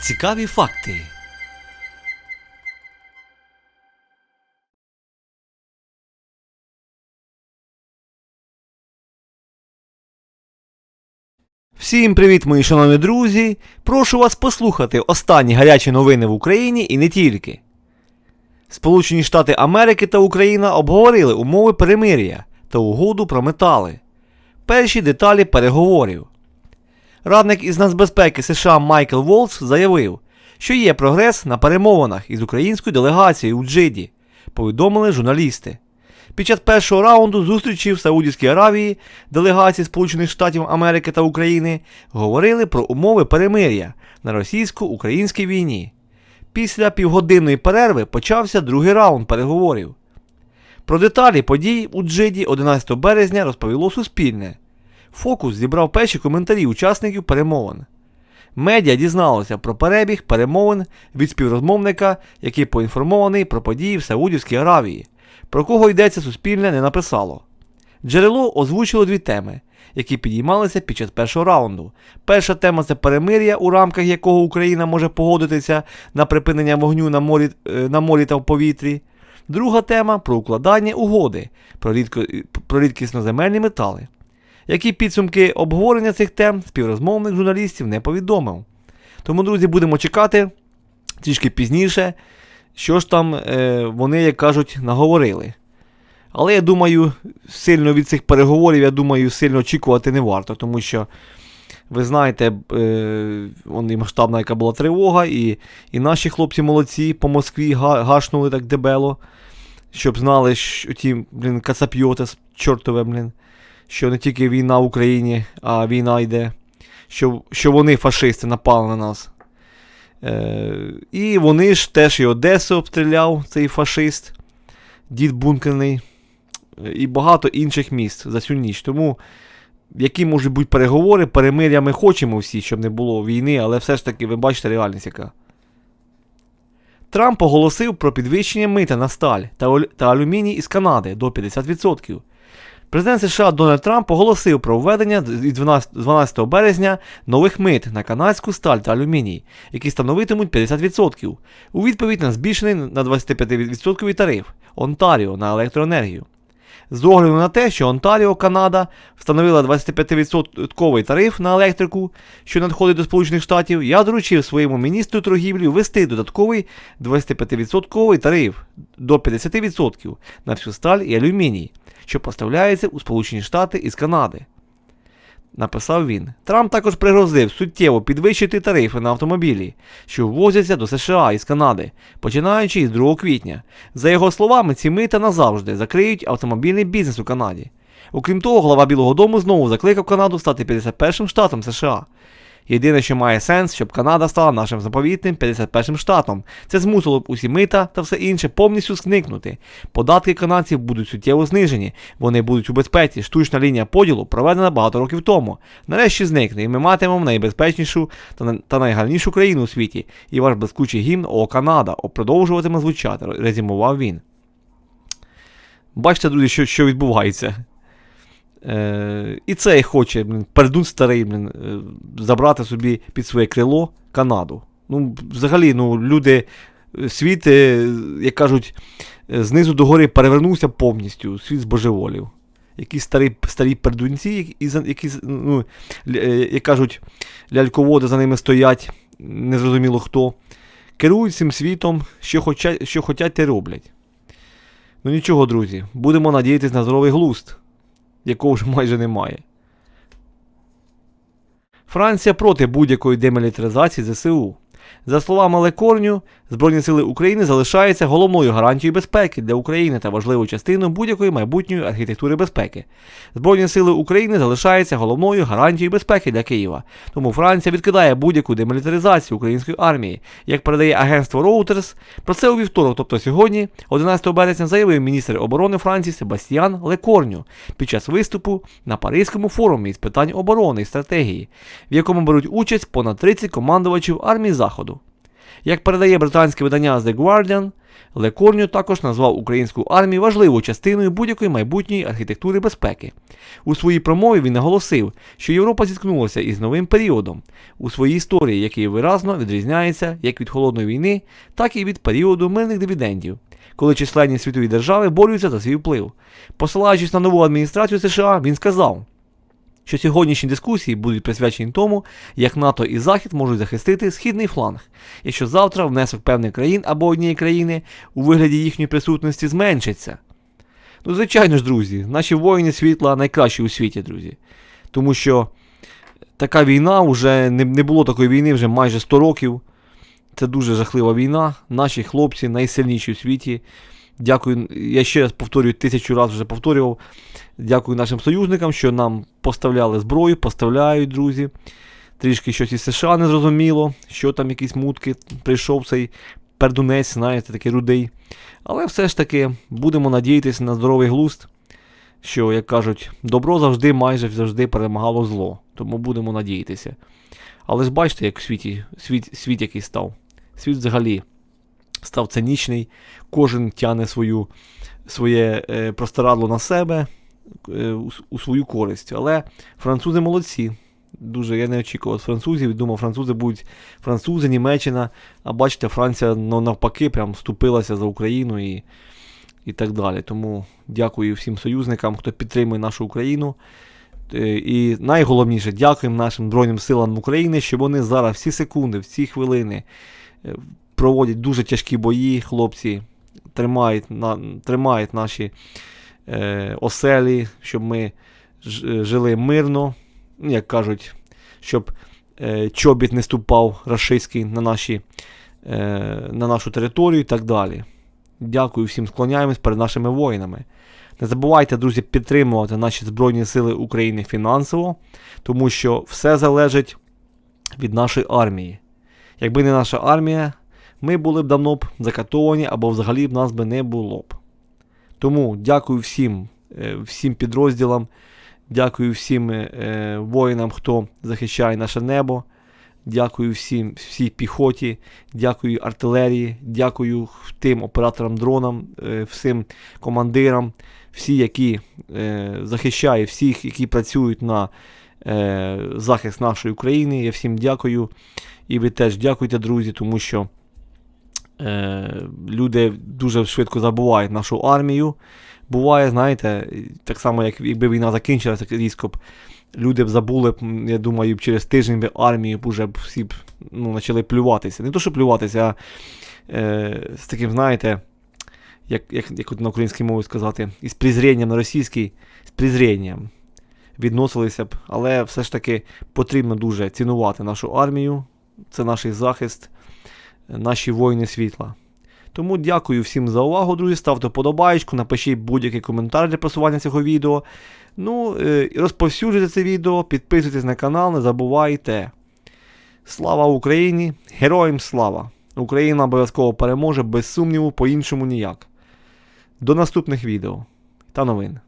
Цікаві факти. Всім привіт, мої шановні друзі! Прошу вас послухати останні гарячі новини в Україні і не тільки. Сполучені Штати Америки та Україна обговорили умови перемир'я та угоду про метали. Перші деталі переговорів. Радник із нацбезпеки США Майкл Волц заявив, що є прогрес на перемовинах із українською делегацією у Джиді, повідомили журналісти. Під час першого раунду зустрічі в Саудівській Аравії делегації Сполучених Штатів Америки та України говорили про умови перемир'я на російсько-українській війні. Після півгодинної перерви почався другий раунд переговорів. Про деталі подій у Джиді 11 березня розповіло Суспільне. Фокус зібрав перші коментарі учасників перемовин. Медіа дізналося про перебіг перемовин від співрозмовника, який поінформований про події в Саудівській Аравії. Про кого йдеться Суспільне не написало. Джерело озвучило дві теми, які підіймалися під час першого раунду. Перша тема це перемир'я, у рамках якого Україна може погодитися на припинення вогню на морі, е, на морі та в повітрі. Друга тема про укладання угоди про, рідко, про рідкісноземельні метали. Які підсумки обговорення цих тем співрозмовник журналістів не повідомив. Тому, друзі, будемо чекати трішки пізніше, що ж там е, вони, як кажуть, наговорили. Але я думаю, сильно від цих переговорів, я думаю, сильно очікувати не варто, тому що, ви знаєте, е, і масштабна яка була тривога, і, і наші хлопці молодці по Москві гашнули так дебело, щоб знали, що ті, блін, кацапйоти чортове, блін що не тільки війна в Україні, а війна йде, що, що вони фашисти напали на нас. Е, і вони ж теж і Одесу обстріляв, цей фашист, дід Бункерний, і багато інших міст за цю ніч. Тому які можуть бути переговори, перемир'я ми хочемо всі, щоб не було війни, але все ж таки ви бачите реальність яка. Трамп оголосив про підвищення мита на сталь та алюміній із Канади до 50%. Президент США Дональд Трамп оголосив про введення з 12 12 березня нових мит на канадську сталь та алюміній, які становитимуть 50%, у відповідь на збільшений на 25% тариф Онтаріо на електроенергію. З огляду на те, що Онтаріо, Канада встановила 25% тариф на електрику, що надходить до Сполучених Штатів, я доручив своєму міністру торгівлі ввести додатковий 25% тариф до 50% на всю сталь і алюміній, що поставляється у Сполучені Штати із Канади. Написав він. Трамп також пригрозив суттєво підвищити тарифи на автомобілі, що ввозяться до США із Канади, починаючи із 2 квітня. За його словами, ці мита назавжди закриють автомобільний бізнес у Канаді. Окрім того, глава Білого Дому знову закликав Канаду стати 51-м штатом США. Єдине, що має сенс, щоб Канада стала нашим заповітним 51-м штатом. Це змусило б усі мита та все інше повністю зникнути. Податки канадців будуть суттєво знижені, вони будуть у безпеці. Штучна лінія поділу проведена багато років тому. Нарешті зникне, і ми матимемо найбезпечнішу та, найгарнішу країну у світі. І ваш блискучий гімн О Канада продовжуватиме звучати, резюмував він. Бачите, друзі, що, що відбувається. Е, і цей хоче, блін, пердун старий, блін, е, забрати собі під своє крило Канаду. Ну, взагалі, ну, люди, е, світ, е, як кажуть, знизу до гори перевернувся повністю, світ збожеволів. Якісь старі, старі пердунці, які, ну, як кажуть, ляльководи за ними стоять, незрозуміло хто, керують цим світом, що хочуть, що хотять, те роблять. Ну нічого, друзі, будемо надіятися на здоровий глузд якого вже майже немає. Франція проти будь-якої демілітаризації ЗСУ. За словами Лекорню, Збройні сили України залишаються головною гарантією безпеки для України та важливою частиною будь-якої майбутньої архітектури безпеки. Збройні сили України залишаються головною гарантією безпеки для Києва. Тому Франція відкидає будь-яку демілітаризацію української армії. Як передає агентство Reuters, про це у вівторок, тобто сьогодні, 11 березня, заявив міністр оборони Франції Себастьян Лекорню під час виступу на Паризькому форумі з питань оборони і стратегії, в якому беруть участь понад 30 командувачів армії Заходу. Як передає британське видання The Guardian, Лекорню також назвав українську армію важливою частиною будь-якої майбутньої архітектури безпеки. У своїй промові він наголосив, що Європа зіткнулася із новим періодом у своїй історії, який виразно відрізняється як від холодної війни, так і від періоду мирних дивідендів, коли численні світові держави борються за свій вплив. Посилаючись на нову адміністрацію США, він сказав, що сьогоднішні дискусії будуть присвячені тому, як НАТО і Захід можуть захистити східний фланг, і що завтра внесок певних країн або однієї країни у вигляді їхньої присутності зменшиться. Ну, звичайно ж, друзі, наші воїни світла найкращі у світі, друзі. Тому що така війна вже не, не було такої війни вже майже 100 років. Це дуже жахлива війна. Наші хлопці найсильніші у світі. Дякую, я ще раз повторюю, тисячу разів вже повторював. Дякую нашим союзникам, що нам поставляли зброю, поставляють, друзі. Трішки щось із США не зрозуміло, що там якісь мутки, прийшов цей пердунець, знаєте, такий рудий. Але все ж таки будемо надіятися на здоровий глузд, що, як кажуть, добро завжди майже завжди перемагало зло. Тому будемо надіятися. Але ж бачите, як в світі, світ, світ який став. Світ взагалі став цинічний, кожен тяне свою, своє е, простирадло на себе е, у, у свою користь. Але французи молодці. Дуже я не очікував французів. Думав, французи будуть французи, Німеччина. А бачите, Франція ну, навпаки прям вступилася за Україну і, і так далі. Тому дякую всім союзникам, хто підтримує нашу Україну. Е, І найголовніше, дякуємо нашим Збройним силам України, що вони зараз всі секунди, всі хвилини е, проводять дуже тяжкі бої, хлопці тримають, на, тримають наші е, оселі, щоб ми жили мирно, ну, як кажуть, щоб е, чобіт не ступав рашистський на, наші, е, на нашу територію і так далі. Дякую всім, склоняємось перед нашими воїнами. Не забувайте, друзі, підтримувати наші Збройні Сили України фінансово, тому що все залежить від нашої армії. Якби не наша армія, ми були б давно б закатовані або взагалі б нас би не було б. Тому дякую всім, е, всім підрозділам, дякую всім е, воїнам, хто захищає наше небо. Дякую всім, всій піхоті, дякую артилерії, дякую тим операторам дронам, е, всім командирам, всі, які е, захищають, всіх, які працюють на е, захист нашої України. Я всім дякую. І ви теж дякуйте, друзі, тому що е, люди дуже швидко забувають нашу армію. Буває, знаєте, так само, як якби війна закінчилася різко б, люди б забули я думаю, через тиждень би армію б уже б всі б ну, почали плюватися. Не то, що плюватися, а е, з таким, знаєте, як, як, як от на українській мові сказати, із презрінням на російській, з презрінням відносилися б, але все ж таки потрібно дуже цінувати нашу армію, це наш захист, наші воїни світла. Тому дякую всім за увагу, друзі. Ставте подобаєчку, напишіть будь-який коментар для просування цього відео. Ну, е, розповсюджуйте це відео, підписуйтесь на канал, не забувайте. Слава Україні! Героям слава! Україна обов'язково переможе, без сумніву, по-іншому ніяк. До наступних відео та новин.